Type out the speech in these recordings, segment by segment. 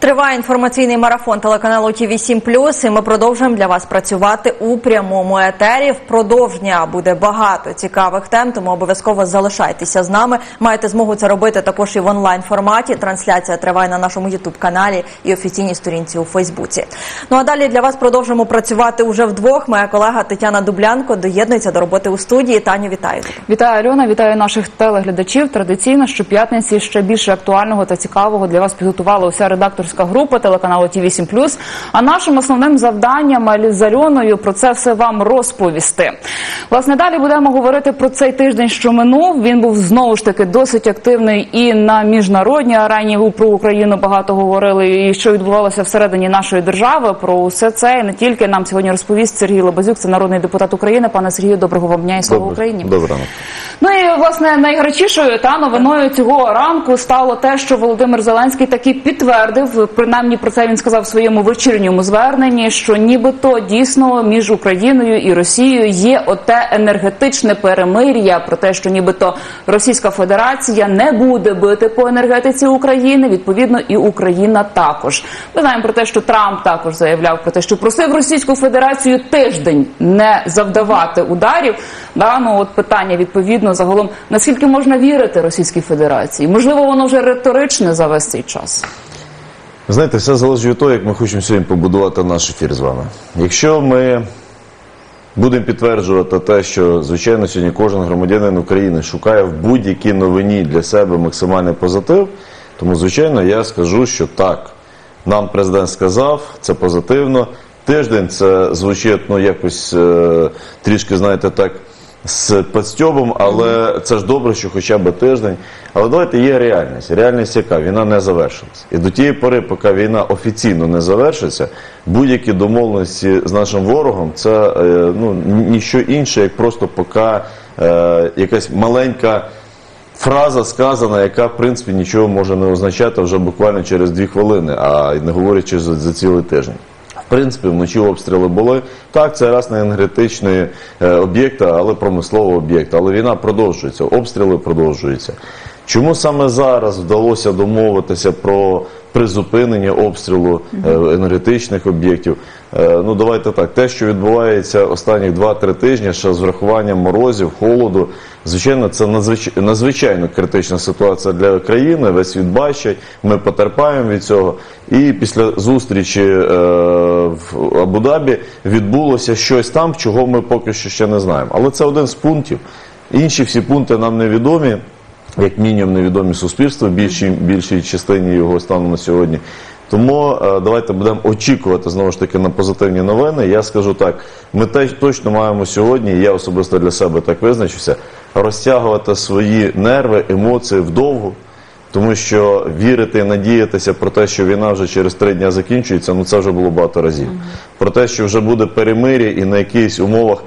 Триває інформаційний марафон телеканалу ТВ 7 і ми продовжуємо для вас працювати у прямому етері. Впродовж дня буде багато цікавих тем, тому обов'язково залишайтеся з нами. Маєте змогу це робити також і в онлайн форматі. Трансляція триває на нашому Ютуб каналі і офіційній сторінці у Фейсбуці. Ну а далі для вас продовжимо працювати уже вдвох. Моя колега Тетяна Дублянко доєднується до роботи у студії. Таню, вітаю. Вітаю Альона, вітаю наших телеглядачів. Традиційно щоп'ятниці ще більше актуального та цікавого для вас підготувала уся редакторська група телеканалу ТВ 7 А нашим основним завданням з Альоною про це все вам розповісти. Власне, далі будемо говорити про цей тиждень, що минув. Він був знову ж таки досить активний і на міжнародній арені. Про Україну багато говорили, і що відбувалося всередині нашої держави. Про усе це і не тільки нам сьогодні розповість Сергій Лобазюк, це народний депутат України. Пане Сергію, доброго вам дня і слава Україні. Доброго. Ну і власне найгарячішою та новиною цього ранку стало те, що Володимир Зеленський таки підтвердив, принаймні про це він сказав в своєму вечірньому зверненні, що нібито дійсно між Україною і Росією є оте енергетичне перемир'я про те, що нібито Російська Федерація не буде бити по енергетиці України. Відповідно, і Україна також. Ми знаємо про те, що Трамп також заявляв про те, що просив Російську Федерацію тиждень не завдавати ударів. Да, ну от питання відповідно загалом наскільки можна вірити Російській Федерації? Можливо, воно вже риторичне за весь цей час. Знаєте, все залежить від того, як ми хочемо сьогодні побудувати наш ефір з вами. Якщо ми будемо підтверджувати те, що звичайно сьогодні кожен громадянин України шукає в будь-якій новині для себе максимальний позитив, тому звичайно я скажу, що так, нам президент сказав, це позитивно. Тиждень це звучить ну якось е, трішки, знаєте, так. З підстьобом, але це ж добре, що хоча б тиждень. Але давайте є реальність. Реальність яка? Війна не завершилась. І до тієї пори, поки війна офіційно не завершиться, будь-які домовленості з нашим ворогом це е, ну, ніщо інше, як просто поки е, якась маленька фраза сказана, яка в принципі нічого може не означати вже буквально через дві хвилини, а не говорячи за, за цілий тиждень. Принципі, вночі обстріли були. Так, це раз не енергетичний е, об'єкт, але промисловий об'єкт. Але війна продовжується, обстріли продовжуються. Чому саме зараз вдалося домовитися про призупинення обстрілу е, енергетичних об'єктів? Е, ну давайте так, те, що відбувається останні 2-3 тижні, ще з врахуванням морозів, холоду, звичайно, це надзвич... надзвичайно критична ситуація для країни. Весь світ бачить, ми потерпаємо від цього. І після зустрічі е, в Абу-Дабі відбулося щось там, чого ми поки що ще не знаємо. Але це один з пунктів. Інші всі пункти нам невідомі як мінімум невідомі суспільству більшій, більшій частині його стану на сьогодні. Тому е, давайте будемо очікувати знову ж таки на позитивні новини. Я скажу так: ми теж точно маємо сьогодні, я особисто для себе так визначився, розтягувати свої нерви, емоції вдовго. Тому що вірити і надіятися про те, що війна вже через три дні закінчується, ну це вже було багато разів. Про те, що вже буде перемир'я і на якихось умовах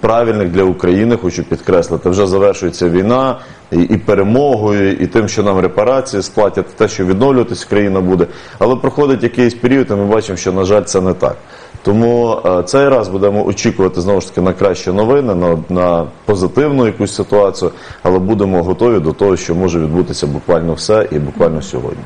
правильних для України, хочу підкреслити, вже завершується війна і, і перемогою, і тим, що нам репарації сплатять, те, що відновлюватись країна буде. Але проходить якийсь період, і ми бачимо, що на жаль, це не так. Тому е, цей раз будемо очікувати знову ж таки на кращі новини, на, на позитивну якусь ситуацію, але будемо готові до того, що може відбутися буквально все і буквально сьогодні.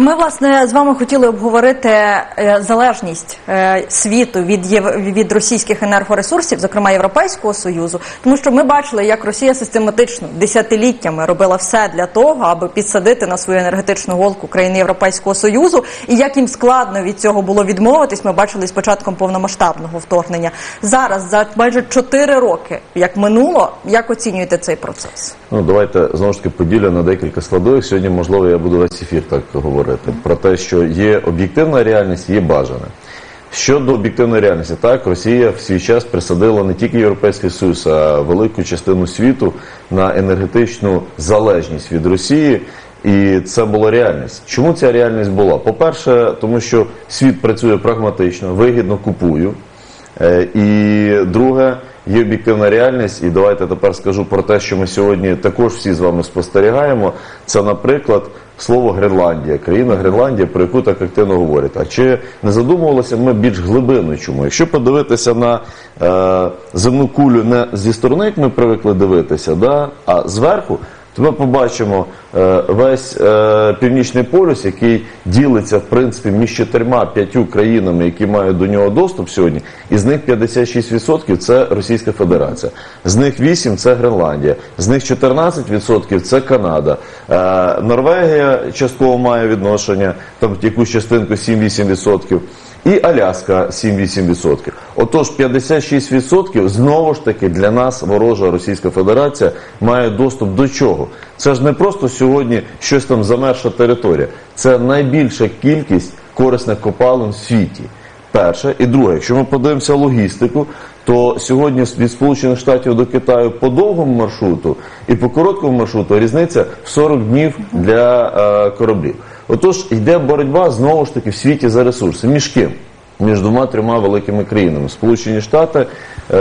Ми власне з вами хотіли обговорити е, залежність е, світу від від російських енергоресурсів, зокрема Європейського союзу, тому що ми бачили, як Росія систематично десятиліттями робила все для того, аби підсадити на свою енергетичну голку країни Європейського союзу, і як їм складно від цього було відмовитись. Ми бачили з початком повномасштабного вторгнення. Зараз за майже 4 роки, як минуло, як оцінюєте цей процес? Ну давайте знову ж таки поділю на декілька складових. Сьогодні можливо я буду весь ефір так говорити про те, що є об'єктивна реальність, є бажане. Щодо об'єктивної реальності, так Росія в свій час присадила не тільки Європейський Союз, а велику частину світу на енергетичну залежність від Росії. І це була реальність. Чому ця реальність була? По-перше, тому що світ працює прагматично, вигідно купую. Е, і друге, є об'єктивна реальність. І давайте тепер скажу про те, що ми сьогодні також всі з вами спостерігаємо. Це, наприклад, слово Гренландія, країна Гренландія, про яку так активно говорять. А чи не задумувалися ми більш глибинно чому? Якщо подивитися на е, земну кулю не зі сторони, як ми привикли дивитися, да, а зверху, то ми побачимо е, весь е, північний полюс, який ділиться в принципі між чотирма п'ятью країнами, які мають до нього доступ сьогодні. І з них 56% це Російська Федерація, з них 8% це Гренландія, з них 14% це Канада. Е, Норвегія частково має відношення, там якусь частинку 7-8%. І Аляска 7-8%. Отож, 56% знову ж таки для нас ворожа Російська Федерація має доступ до чого? Це ж не просто сьогодні щось там замерша територія. Це найбільша кількість корисних копалин в світі. Перше. І друге, якщо ми подивимося логістику, то сьогодні від Сполучених Штатів до Китаю по довгому маршруту і по короткому маршруту різниця в 40 днів для е, кораблів. Отож, йде боротьба знову ж таки в світі за ресурси. Між ким? Між двома трьома великими країнами. Сполучені Штати, е,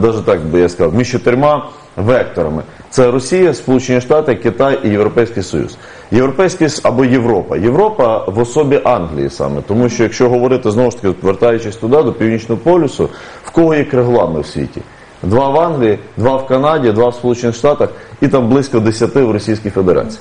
навіть так би я сказав, між чотирма векторами. Це Росія, Сполучені Штати, Китай і Європейський Союз. Європейський або Європа. Європа в особі Англії саме, тому що якщо говорити знову ж таки, вертаючись туди, до північного полюсу, в кого є криглами в світі? Два в Англії, два в Канаді, два в Сполучених Штатах і там близько десяти в Російській Федерації.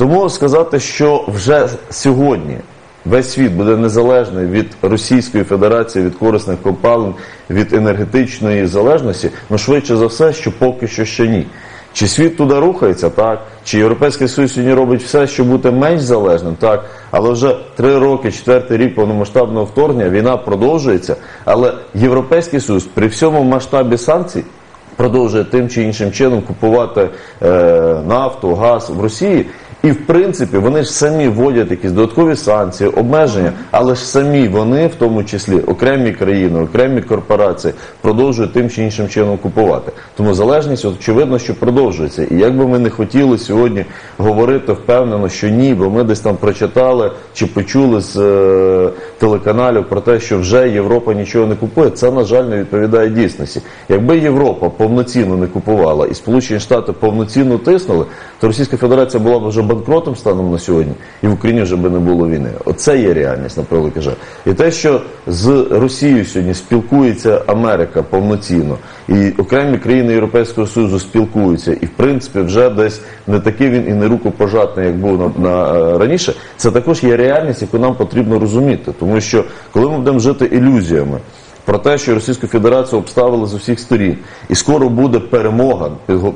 Тому сказати, що вже сьогодні весь світ буде незалежний від Російської Федерації, від корисних копалин, від енергетичної залежності, ну швидше за все, що поки що ще ні. Чи світ туди рухається, так? Чи Європейський Союз сьогодні робить все, щоб бути менш залежним, так? Але вже три роки, четвертий рік повномасштабного вторгнення, війна продовжується. Але Європейський Союз при всьому масштабі санкцій продовжує тим чи іншим чином купувати е, нафту, газ в Росії. І в принципі вони ж самі вводять якісь додаткові санкції, обмеження, але ж самі вони, в тому числі окремі країни, окремі корпорації, продовжують тим чи іншим чином купувати. Тому залежність очевидно, що продовжується. І як би ми не хотіли сьогодні говорити впевнено, що ні, бо ми десь там прочитали чи почули з е, телеканалів про те, що вже Європа нічого не купує, це на жаль не відповідає дійсності. Якби Європа повноцінно не купувала і Сполучені Штати повноцінно тиснули, то Російська Федерація була б вже банкротом станом на сьогодні, і в Україні вже би не було війни. Оце є реальність на превеликий жаль. І те, що з Росією сьогодні спілкується Америка повноцінно, і окремі країни Європейського Союзу спілкуються, і в принципі вже десь не такий він і не рукопожатний, як був на, на е, раніше. Це також є реальність, яку нам потрібно розуміти, тому що коли ми будемо жити ілюзіями. Про те, що Російську Федерацію обставили з усіх сторін, і скоро буде перемога.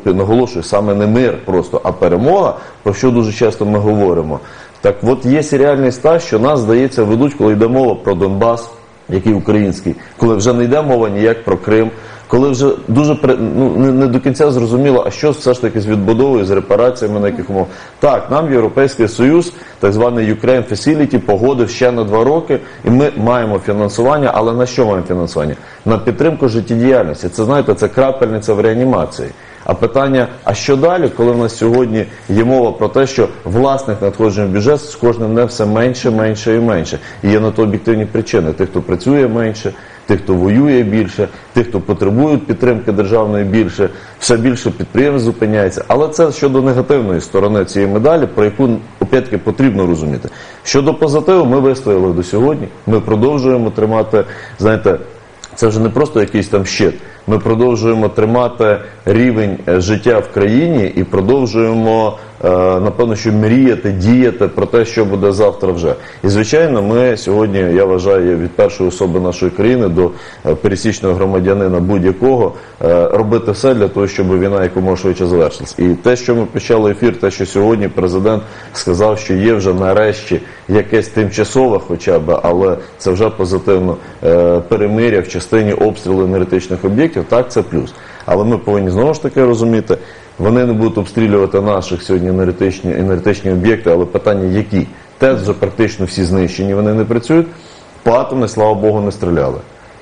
Наголошую, саме не мир просто, а перемога, про що дуже часто ми говоримо. Так от є реальність та, що нас здається ведуть, коли йде мова про Донбас, який український, коли вже не йде мова ніяк про Крим, коли вже дуже ну, не, не до кінця зрозуміло, а що все ж таки з відбудовою, з репараціями на яких умов. Так, нам Європейський Союз, так званий Ukraine Facility, погодив ще на два роки, і ми маємо фінансування, але на що маємо фінансування? На підтримку життєдіяльності. Це знаєте, це крапельниця в реанімації. А питання, а що далі, коли в нас сьогодні є мова про те, що власних надходжень в бюджет з кожним днем все менше, менше і менше. І є на то об'єктивні причини. Тих, хто працює менше, тих, хто воює більше, тих, хто потребує підтримки державної більше, все більше підприємств зупиняється. Але це щодо негативної сторони цієї медалі, про яку опять-таки потрібно розуміти. Щодо позитиву, ми вистояли до сьогодні. Ми продовжуємо тримати, знаєте. Це вже не просто якийсь там щит. Ми продовжуємо тримати рівень е, життя в країні і продовжуємо, напевно, що мріяти, діяти про те, що буде завтра вже. І звичайно, ми сьогодні, я вважаю, від першої особи нашої країни до е, пересічного громадянина будь-якого е, робити все для того, щоб війна якомога швидше завершилась. І те, що ми почали ефір, те, що сьогодні президент сказав, що є вже нарешті якесь тимчасове, хоча б, але це вже позитивно е, перемиря в частині обстрілу енергетичних об'єктів. Так, це плюс. Але ми повинні знову ж таки розуміти, вони не будуть обстрілювати наших сьогодні енергетичні енергетичні об'єкти, але питання які? ТЕЦ вже практично всі знищені, вони не працюють. По атомних, слава Богу, не стріляли.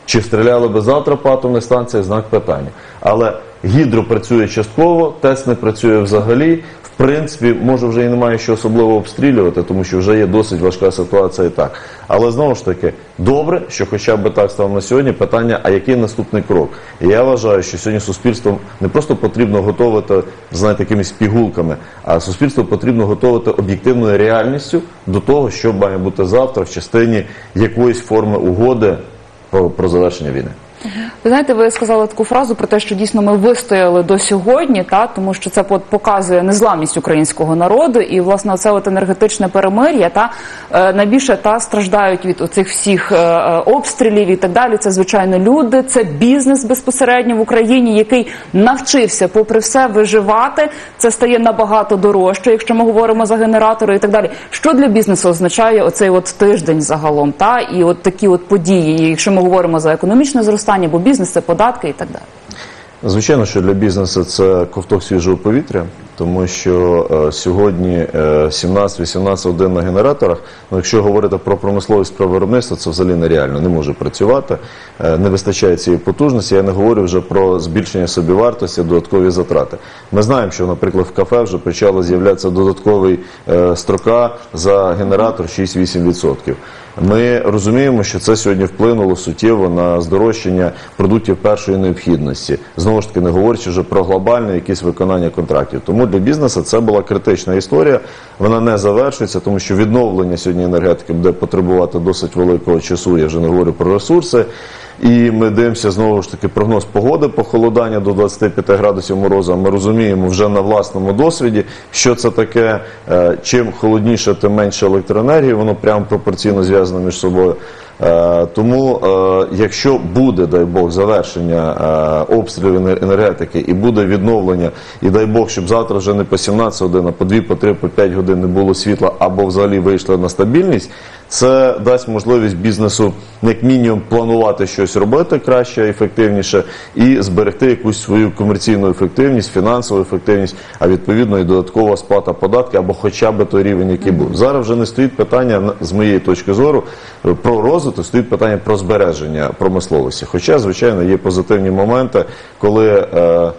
Чи стріляли би завтра по атомних станціях, знак питання. Але гідро працює частково, ТЕС не працює взагалі. Принципі, може вже і немає що особливо обстрілювати, тому що вже є досить важка ситуація і так. Але знову ж таки, добре, що хоча б так стало на сьогодні. Питання, а який наступний крок? І я вважаю, що сьогодні суспільством не просто потрібно готувати, знаєте, якимись пігулками, а суспільство потрібно готувати об'єктивною реальністю до того, що має бути завтра в частині якоїсь форми угоди про, про завершення війни. Ви знаєте, ви сказали таку фразу про те, що дійсно ми вистояли до сьогодні, та тому що це по- показує незламність українського народу, і власне це от енергетичне перемир'я та е, найбільше та страждають від оцих всіх е, е, обстрілів і так далі. Це звичайно люди, це бізнес безпосередньо в Україні, який навчився, попри все, виживати. Це стає набагато дорожче, якщо ми говоримо за генератори і так далі. Що для бізнесу означає оцей от тиждень загалом, та і от такі от події, якщо ми говоримо за економічне зростання, бо бізнес це податки і так далі. Звичайно, що для бізнесу це ковток свіжого повітря, тому що е, сьогодні е, 17-18 годин на генераторах. Ну, якщо говорити про промисловість про виробництво, це взагалі нереально, не може працювати, е, не вистачає цієї потужності. Я не говорю вже про збільшення собівартості, додаткові затрати. Ми знаємо, що, наприклад, в кафе вже почала з'являтися додатковий е, строка за генератор 6-8%. Ми розуміємо, що це сьогодні вплинуло суттєво на здорожчання продуктів першої необхідності. Знову ж таки, не говорячи вже про глобальне якісь виконання контрактів. Тому для бізнесу це була критична історія. Вона не завершується, тому що відновлення сьогодні енергетики буде потребувати досить великого часу. Я вже не говорю про ресурси. І ми дивимося знову ж таки прогноз погоди похолодання до 25 градусів мороза. Ми розуміємо вже на власному досвіді, що це таке. Е, Чим холодніше, тим менше електроенергії. Воно прямо пропорційно зв'язано між собою. Е, Тому, е, якщо буде, дай Бог, завершення е, обстрілів енергетики і буде відновлення, і дай Бог, щоб завтра вже не по 17 годин, а по 2, по 3, по 5 годин не було світла або взагалі вийшли на стабільність, це дасть можливість бізнесу як мінімум планувати щось робити краще, ефективніше і зберегти якусь свою комерційну ефективність, фінансову ефективність, а відповідно і додаткова сплата податків або хоча б той рівень, який був. Зараз вже не стоїть питання з моєї точки зору про розвиток, стоїть питання про збереження промисловості. Хоча, звичайно, є позитивні моменти, коли. Е,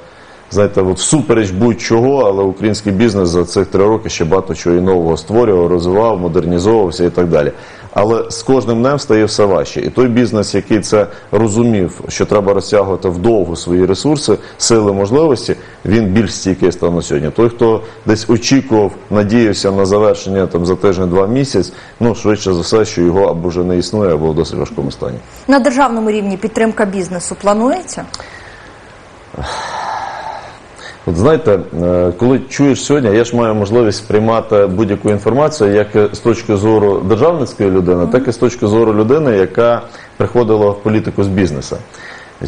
Знаєте, всупереч будь-чого, але український бізнес за цих три роки ще багато чого і нового створював, розвивав, модернізовувався і так далі. Але з кожним днем стає все важче. І той бізнес, який це розумів, що треба розтягувати вдовго свої ресурси, сили, можливості, він більш стійкий став на сьогодні. Той, хто десь очікував, надіявся на завершення там за тиждень-два місяць, ну швидше за все, що його або вже не існує, або в досить важкому стані. На державному рівні підтримка бізнесу планується? От знаєте, е, коли чуєш сьогодні, я ж маю можливість сприймати будь-яку інформацію як з точки зору державницької людини, так і з точки зору людини, яка приходила в політику з бізнесу.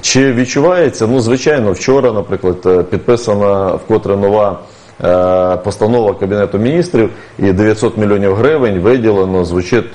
Чи відчувається? Ну, звичайно, вчора, наприклад, е, підписана вкотре нова е, постанова Кабінету міністрів і 900 мільйонів гривень виділено, звучить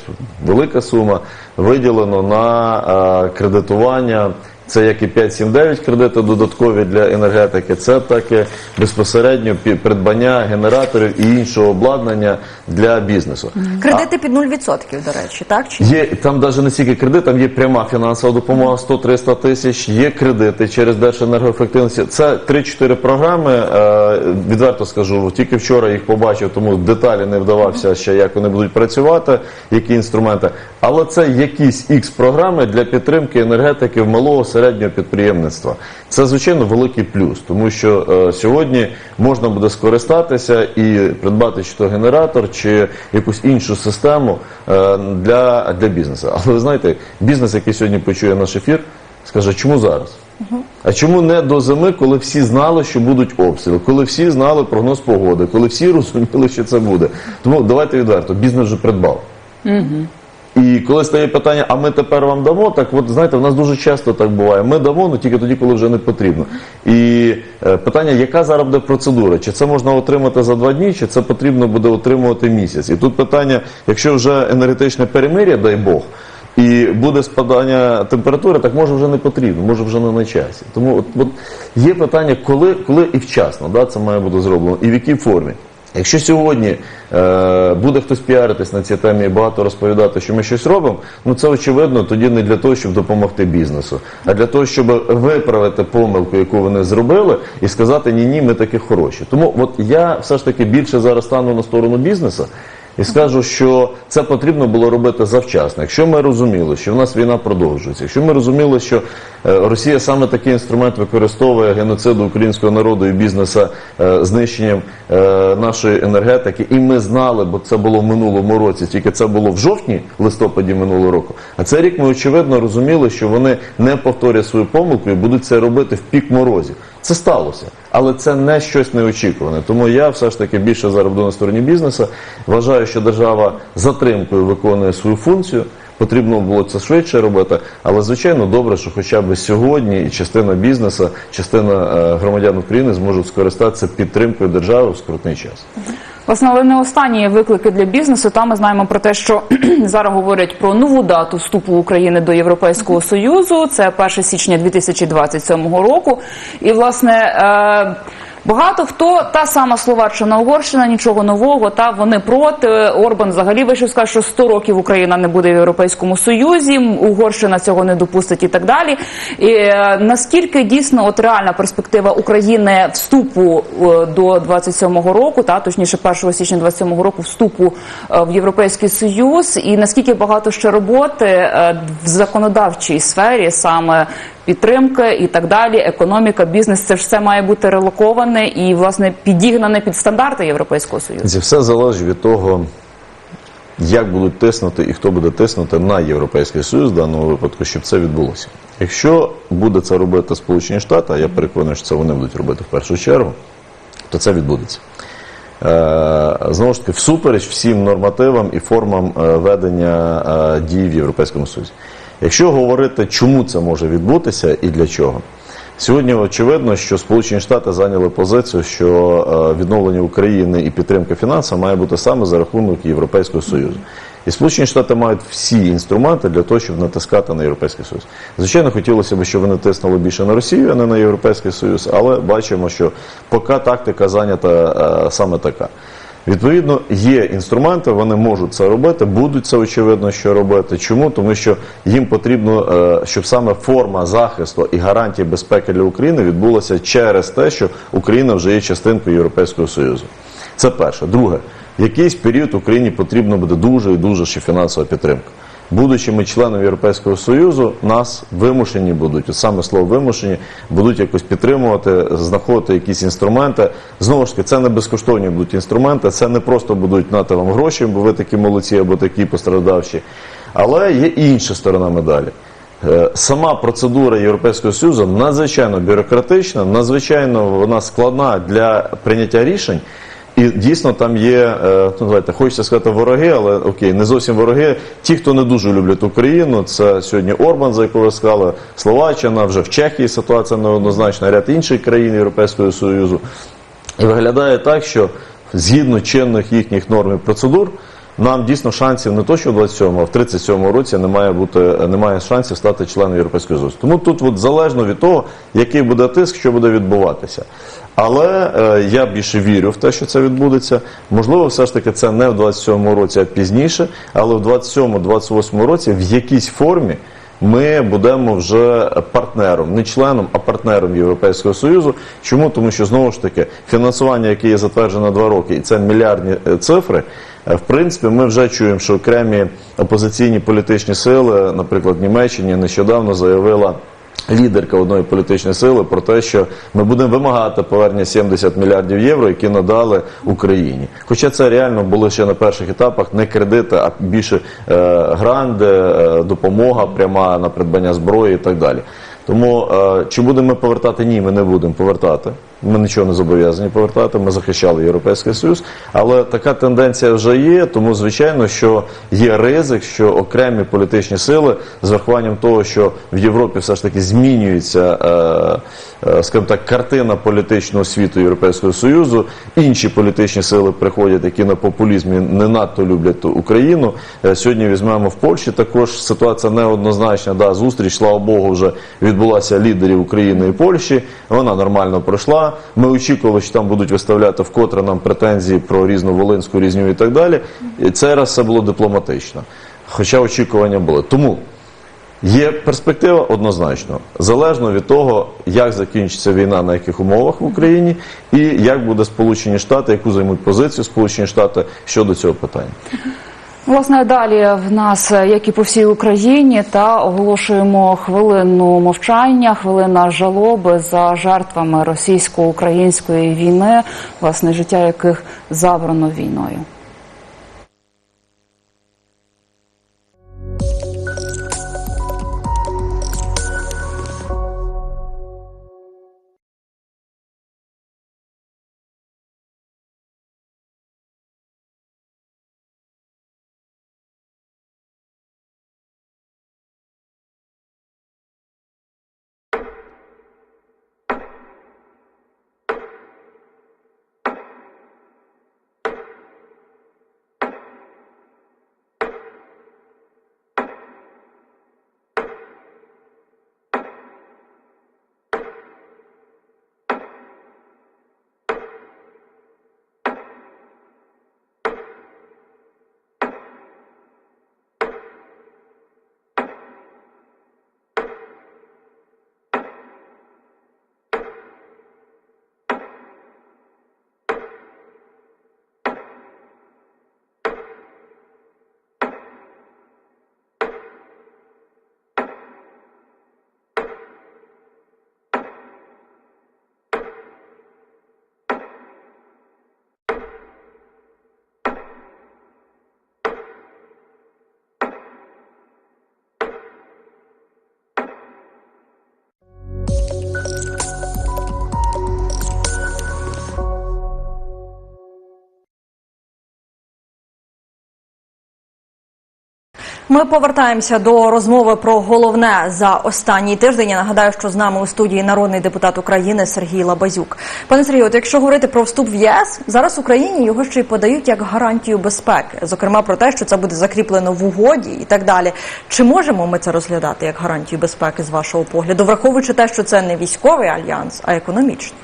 велика сума, виділено на кредитування. Це як і 5-7-9 кредити додаткові для енергетики, це так і безпосередньо придбання генераторів і іншого обладнання для бізнесу. Кредити під 0%, до речі, так? Чи? Є там навіть не стільки кредит, там є пряма фінансова допомога 100-300 тисяч, є кредити через Держенергоефективності. Це 3-4 програми. Е, відверто скажу, тільки вчора їх побачив, тому деталі не вдавався ще, як вони будуть працювати, які інструменти. Але це якісь ікс програми для підтримки енергетики в малого середнього підприємництва. Це звичайно великий плюс, тому що е, сьогодні можна буде скористатися і придбати чи то генератор, чи якусь іншу систему е, для, для бізнесу. Але ви знаєте, бізнес, який сьогодні почує наш ефір, скаже, чому зараз? А чому не до зими, коли всі знали, що будуть обстріли, коли всі знали прогноз погоди, коли всі розуміли, що це буде? Тому давайте відверто, бізнес вже придбав. І коли стає питання, а ми тепер вам дамо, так от знаєте, в нас дуже часто так буває. Ми дамо, але тільки тоді, коли вже не потрібно. І е, питання, яка зараз буде процедура? Чи це можна отримати за два дні, чи це потрібно буде отримувати місяць? І тут питання, якщо вже енергетичне перемир'я, дай Бог. І буде спадання температури, так може вже не потрібно, може вже не на часі. Тому от, от є питання, коли, коли і вчасно да, це має бути зроблено, і в якій формі. Якщо сьогодні е, буде хтось піаритись на цій темі і багато розповідати, що ми щось робимо, ну це очевидно тоді не для того, щоб допомогти бізнесу, а для того, щоб виправити помилку, яку вони зробили, і сказати ні, ні, ми такі хороші. Тому от я все ж таки більше зараз стану на сторону бізнесу. І скажу, що це потрібно було робити завчасно. Якщо ми розуміли, що в нас війна продовжується, якщо ми розуміли, що е, Росія саме такий інструмент використовує геноциду українського народу і бізнесу е, знищенням е, нашої енергетики, і ми знали, бо це було в минулому році, тільки це було в жовтні, листопаді минулого року. А цей рік ми очевидно розуміли, що вони не повторять свою помилку і будуть це робити в пік морозів. Це сталося, але це не щось неочікуване. Тому я все ж таки більше зараз на стороні бізнесу. Вважаю, що держава затримкою виконує свою функцію. Потрібно було це швидше робити, але звичайно добре, що хоча б сьогодні і частина бізнесу, частина е, громадян України зможуть скористатися підтримкою держави в скрутний час. Власне, не останні виклики для бізнесу. Там ми знаємо про те, що зараз говорять про нову дату вступу України до Європейського союзу. Це 1 січня 2027 року. І власне. Е- Багато хто та сама Словаччина, Угорщина, нічого нового. Та вони проти. Орбан взагалі вийшов сказав, що 100 років Україна не буде в Європейському Союзі. Угорщина цього не допустить і так далі. І е, наскільки дійсно от реальна перспектива України вступу е, до 27-го року, та точніше 1 січня 27-го року вступу е, в Європейський Союз, і наскільки багато ще роботи в законодавчій сфері саме підтримки і так далі, економіка, бізнес, це ж все має бути релоковане і власне підігнане під стандарти Європейського союзу. Це все залежить від того, як будуть тиснути і хто буде тиснути на Європейський Союз в даному випадку, щоб це відбулося. Якщо буде це робити Сполучені Штати, а я переконаний, що це вони будуть робити в першу чергу, то це відбудеться. Е, Знову ж таки, всупереч всім нормативам і формам е, ведення е, дій в Європейському Союзі. Якщо говорити, чому це може відбутися і для чого, сьогодні очевидно, що Сполучені Штати зайняли позицію, що е, відновлення України і підтримка фінансів має бути саме за рахунок Європейського Союзу. І Сполучені Штати мають всі інструменти для того, щоб натискати на Європейський Союз. Звичайно, хотілося б, щоб вони тиснули більше на Росію, а не на Європейський Союз, але бачимо, що поки тактика зайнята е, саме така. Відповідно, є інструменти, вони можуть це робити, будуть це очевидно, що робити. Чому? Тому що їм потрібно, е, щоб саме форма захисту і гарантії безпеки для України відбулася через те, що Україна вже є частинкою Європейського Союзу. Це перше. Друге, якийсь період Україні потрібно буде дуже і дуже ще фінансова підтримка. Будучи ми членом Європейського Союзу, нас вимушені будуть, саме слово вимушені, будуть якось підтримувати, знаходити якісь інструменти. Знову ж таки, це не безкоштовні будуть інструменти, це не просто будуть нати вам гроші, бо ви такі молодці або такі пострадавші. Але є інша сторона медалі. Е, Сама процедура Європейського Союзу надзвичайно бюрократична, надзвичайно вона складна для прийняття рішень. І дійсно там є, е, ну давайте, хочеться сказати вороги, але окей, не зовсім вороги. Ті, хто не дуже люблять Україну, це сьогодні Орбан, за якого сказали, Словаччина, вже в Чехії ситуація неоднозначна, ряд інших країн Європейського Союзу. І виглядає так, що згідно чинних їхніх норм і процедур, нам дійсно шансів не то, що в 27-му, а в 37-му році немає бути, немає шансів стати членом Європейського Союзу. Тому тут от залежно від того, який буде тиск, що буде відбуватися. Але е, я більше вірю в те, що це відбудеться. Можливо, все ж таки це не в 27-му році, а пізніше, але в 27-28 році в якійсь формі ми будемо вже партнером, не членом, а партнером Європейського Союзу. Чому? Тому що знову ж таки фінансування, яке є затверджено два роки, і це мільярдні е, цифри. е, В принципі, ми вже чуємо, що окремі опозиційні політичні сили, наприклад, Німеччині нещодавно заявила лідерка одної політичної сили про те, що ми будемо вимагати повернення 70 мільярдів євро, які надали Україні. Хоча це реально були ще на перших етапах не кредити, а більше е, гранди, е, допомога пряма на придбання зброї і так далі. Тому е, чи будемо ми повертати? Ні, ми не будемо повертати. Ми нічого не зобов'язані повертати. Ми захищали Європейський Союз, але така тенденція вже є. Тому звичайно, що є ризик, що окремі політичні сили з врахуванням того, що в Європі все ж таки змінюється, е, е, скажімо так, картина політичного світу Європейського Союзу. Інші політичні сили приходять, які на популізмі не надто люблять Україну. Е, Сьогодні візьмемо в Польщі. Також ситуація неоднозначна. Да, зустріч, слава Богу, вже відбулася лідерів України і Польщі. Вона нормально пройшла. Ми очікували, що там будуть виставляти вкотре нам претензії про різну волинську різню і так далі. І цей раз це було дипломатично. Хоча очікування були. Тому Є перспектива однозначно, залежно від того, як закінчиться війна, на яких умовах в Україні, і як буде Сполучені Штати, яку займуть позицію Сполучені Штати щодо цього питання. Власне, далі в нас, як і по всій Україні, та оголошуємо хвилину мовчання, хвилина жалоби за жертвами російсько-української війни, власне, життя яких забрано війною. Ми повертаємося до розмови про головне за останній тиждень. Я нагадаю, що з нами у студії народний депутат України Сергій Лабазюк. Пане Сергію, от якщо говорити про вступ в ЄС, зараз Україні його ще й подають як гарантію безпеки, зокрема про те, що це буде закріплено в угоді і так далі. Чи можемо ми це розглядати як гарантію безпеки з вашого погляду, враховуючи те, що це не військовий альянс, а економічний?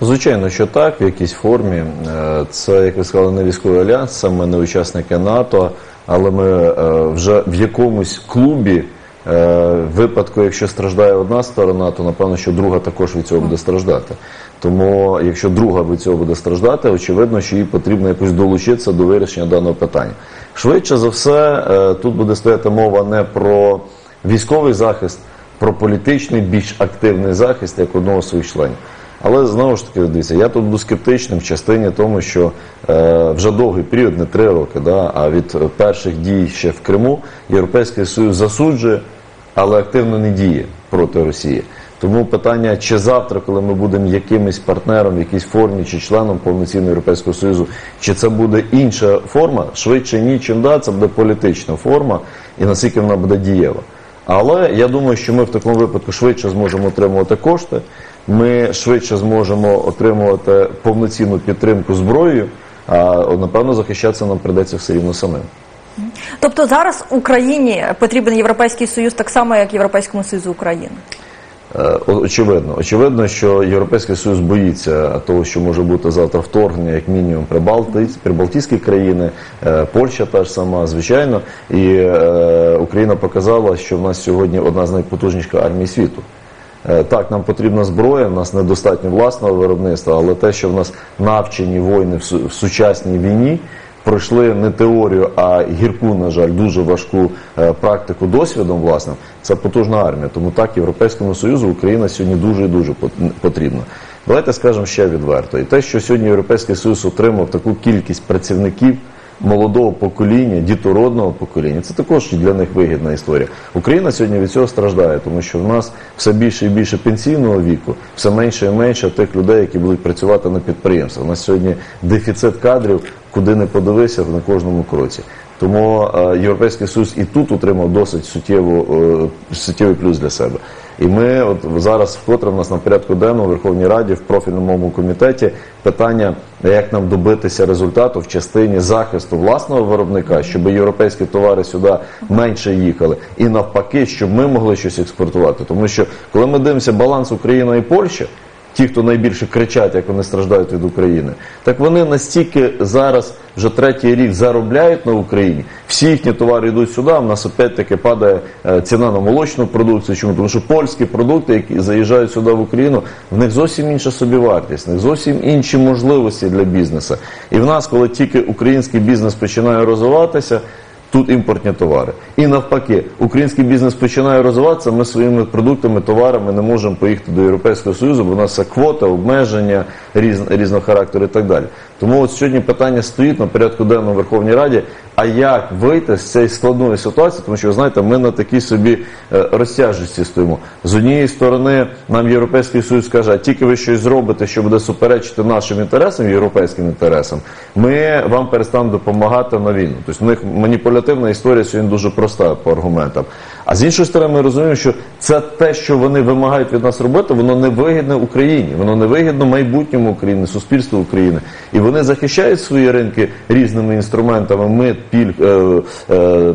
Звичайно, що так, в якійсь формі. Е, Це, як ви сказали, не військовий альянс, саме не учасники НАТО, але ми е, вже в якомусь клубі. е, Випадку, якщо страждає одна сторона, то напевно, що друга також від цього буде страждати. Тому, якщо друга від цього буде страждати, очевидно, що їй потрібно якось долучитися до вирішення даного питання. Швидше за все, е, тут буде стояти мова не про військовий захист, про політичний, більш активний захист як одного з своїх членів. Але знову ж таки, дивіться, я тут буду скептичним в частині тому, що е, вже довгий період, не три роки, да, а від перших дій ще в Криму Європейський Союз засуджує, але активно не діє проти Росії. Тому питання, чи завтра, коли ми будемо якимось партнером, в якійсь формі чи членом повноцінного Європейського Союзу, чи це буде інша форма, швидше ні, чим да, це буде політична форма, і наскільки вона буде дієва. Але я думаю, що ми в такому випадку швидше зможемо отримувати кошти. Ми швидше зможемо отримувати повноцінну підтримку зброєю, а напевно захищатися нам придеться все рівно самим. Тобто зараз Україні потрібен європейський союз так само, як Європейському Союзу України. Е, Очевидно, очевидно, що Європейський Союз боїться того, що може бути завтра вторгнення, як мінімум, прибалтійські країни, е, Польща та ж сама, звичайно. І е, Україна показала, що в нас сьогодні одна з найпотужніших армій світу. Е, Так, нам потрібна зброя, в нас недостатньо власного виробництва, але те, що в нас навчені воїни в сучасній війні, пройшли не теорію, а гірку, на жаль, дуже важку е, практику досвідом власним, це потужна армія. Тому так Європейському Союзу Україна сьогодні дуже і дуже потрібна. Давайте скажемо ще відверто. І те, що сьогодні Європейський Союз отримав таку кількість працівників молодого покоління, дітородного покоління, це також для них вигідна історія. Україна сьогодні від цього страждає, тому що в нас все більше і більше пенсійного віку, все менше і менше тих людей, які будуть працювати на підприємствах. У нас сьогодні дефіцит кадрів, куди не подивися на кожному кроці. Тому е, Європейський Союз і тут отримав досить суттєву, е, суттєвий плюс для себе. І ми от зараз вкотре в нас на порядку денному в Верховній Раді в профільному комітеті питання, як нам добитися результату в частині захисту власного виробника, щоб європейські товари сюди менше їхали, і навпаки, щоб ми могли щось експортувати. Тому що коли ми дивимося баланс Україна і Польща. Ті, хто найбільше кричать, як вони страждають від України, так вони настільки зараз вже третій рік заробляють на Україні. Всі їхні товари йдуть сюди. У нас опять-таки падає е, ціна на молочну продукцію. Чому? Тому що польські продукти, які заїжджають сюди в Україну, в них зовсім інша собівартість, в них зовсім інші можливості для бізнесу. І в нас, коли тільки український бізнес починає розвиватися. Тут імпортні товари. І навпаки, український бізнес починає розвиватися, ми своїми продуктами, товарами не можемо поїхати до Європейського Союзу, бо у нас є квота, обмеження різ, різного характеру і так далі. Тому от сьогодні питання стоїть на порядку денному Верховній Раді, а як вийти з цієї складної ситуації, тому що ви знаєте, ми на такій собі е, розтяжності стоїмо. З однієї сторони, нам Європейський Союз каже, а тільки ви щось зробите, що буде суперечити нашим інтересам, європейським інтересам, ми вам перестанемо допомагати на війну. Тобто в них маніпулятивна історія сьогодні дуже проста по аргументам. А з іншої сторони, ми розуміємо, що це те, що вони вимагають від нас робити, воно не вигідне Україні, воно не вигідно майбутньому України, суспільству України. І вони захищають свої ринки різними інструментами, мит, пільг, е, е,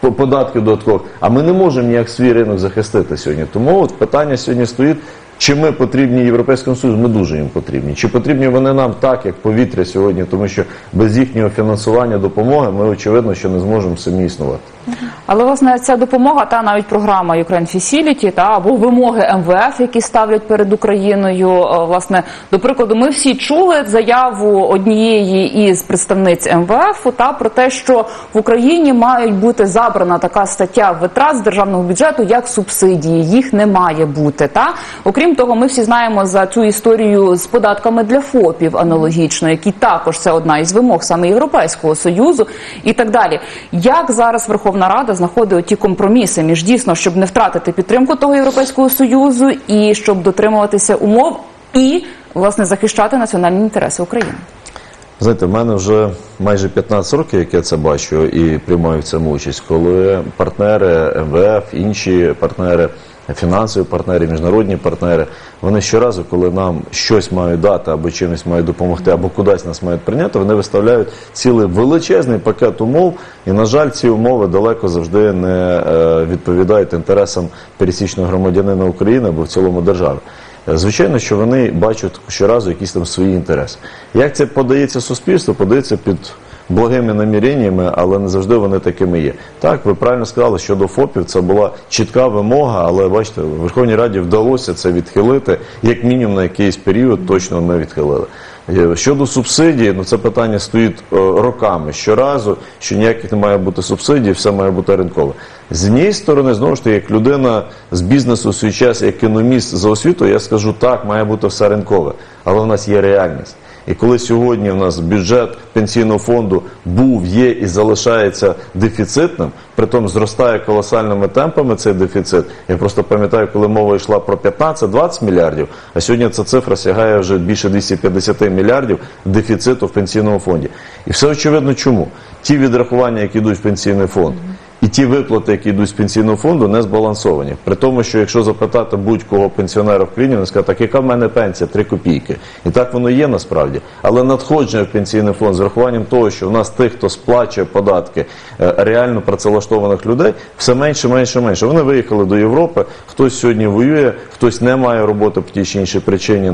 по- податків додаткових. А ми не можемо ніяк свій ринок захистити сьогодні. Тому от питання сьогодні стоїть. Чи ми потрібні Європейському Союзу? Ми дуже їм потрібні. Чи потрібні вони нам так, як повітря сьогодні, тому що без їхнього фінансування допомоги ми очевидно, що не зможемо самі існувати. Але власне ця допомога та навіть програма Ukraine Facility та або вимоги МВФ, які ставлять перед Україною. е, Власне, до прикладу, ми всі чули заяву однієї із представниць МВФ та про те, що в Україні мають бути забрана така стаття витрат з державного бюджету як субсидії. Їх не має бути. Та окрім того, ми всі знаємо за цю історію з податками для ФОПів аналогічно, які також це одна із вимог саме Європейського союзу і так далі. Як зараз Верховна Рада знаходить ті компроміси між дійсно, щоб не втратити підтримку того європейського союзу і щоб дотримуватися умов і власне захищати національні інтереси України? Знаєте, в мене вже майже 15 років, як я це бачу і приймаю в цьому участь, коли партнери МВФ, інші партнери, фінансові партнери, міжнародні партнери, вони щоразу, коли нам щось мають дати або чимось мають допомогти, або кудись нас мають прийняти, вони виставляють цілий величезний пакет умов. І, на жаль, ці умови далеко завжди не е, відповідають інтересам пересічного громадянина України або в цілому держави. Звичайно, що вони бачать щоразу якісь там свої інтереси. Як це подається суспільству, подається під благими наміреннями, але не завжди вони такими є. Так, ви правильно сказали, щодо ФОПів це була чітка вимога, але бачите, в Верховній Раді вдалося це відхилити, як мінімум на якийсь період точно не відхилили. Е, Щодо субсидій, ну це питання стоїть е, роками щоразу, що ніяких не має бути субсидій, все має бути ринкове. З однієї сторони, знову ж таки, як людина з бізнесу свій час, економіст за освіту, я скажу так, має бути все ринкове, але в нас є реальність. І коли сьогодні в нас бюджет пенсійного фонду був, є і залишається дефіцитним, притом зростає колосальними темпами цей дефіцит. Я просто пам'ятаю, коли мова йшла про 15-20 мільярдів, а сьогодні ця цифра сягає вже більше 250 мільярдів дефіциту в пенсійному фонді. І все очевидно, чому ті відрахування, які йдуть в пенсійний фонд. І ті виплати, які йдуть з пенсійного фонду, не збалансовані. При тому, що якщо запитати будь-кого пенсіонера в країні, він скаже, так яка в мене пенсія? Три копійки. І так воно є насправді. Але надходження в пенсійний фонд з рахуванням того, що в нас тих, хто сплачує податки е, реально працевлаштованих людей, все менше, менше, менше. Вони виїхали до Європи, хтось сьогодні воює, хтось не має роботи по тій чи іншій причині.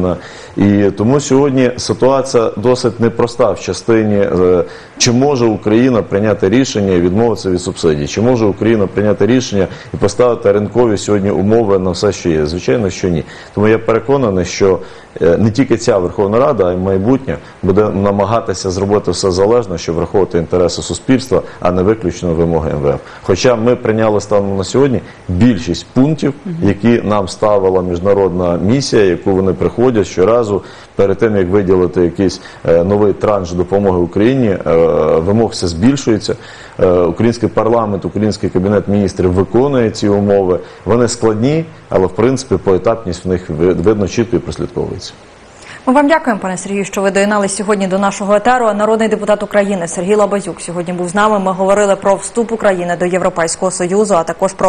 І тому сьогодні ситуація досить непроста в частині, е, чи може Україна прийняти рішення і відмовитися від субсидій. Чи може Україна прийняти рішення і поставити ринкові сьогодні умови на все, що є? Звичайно, що ні. Тому я переконаний, що е, не тільки ця Верховна Рада, а й майбутнє буде намагатися зробити все залежно, щоб враховувати інтереси суспільства, а не виключно вимоги МВФ. Хоча ми прийняли станом на сьогодні більшість пунктів, які нам ставила міжнародна місія, яку вони приходять щоразу перед тим, як виділити якийсь е, новий транш допомоги Україні, е, вимог все збільшується. Е, Український парламент, український кабінет міністрів виконує ці умови. Вони складні, але в принципі поетапність в них видно чітко і прослідковується. Ми вам дякуємо, пане Сергію, що ви доєдналися сьогодні до нашого етеру. Народний депутат України Сергій Лабазюк сьогодні був з нами. Ми говорили про вступ України до Європейського союзу, а також про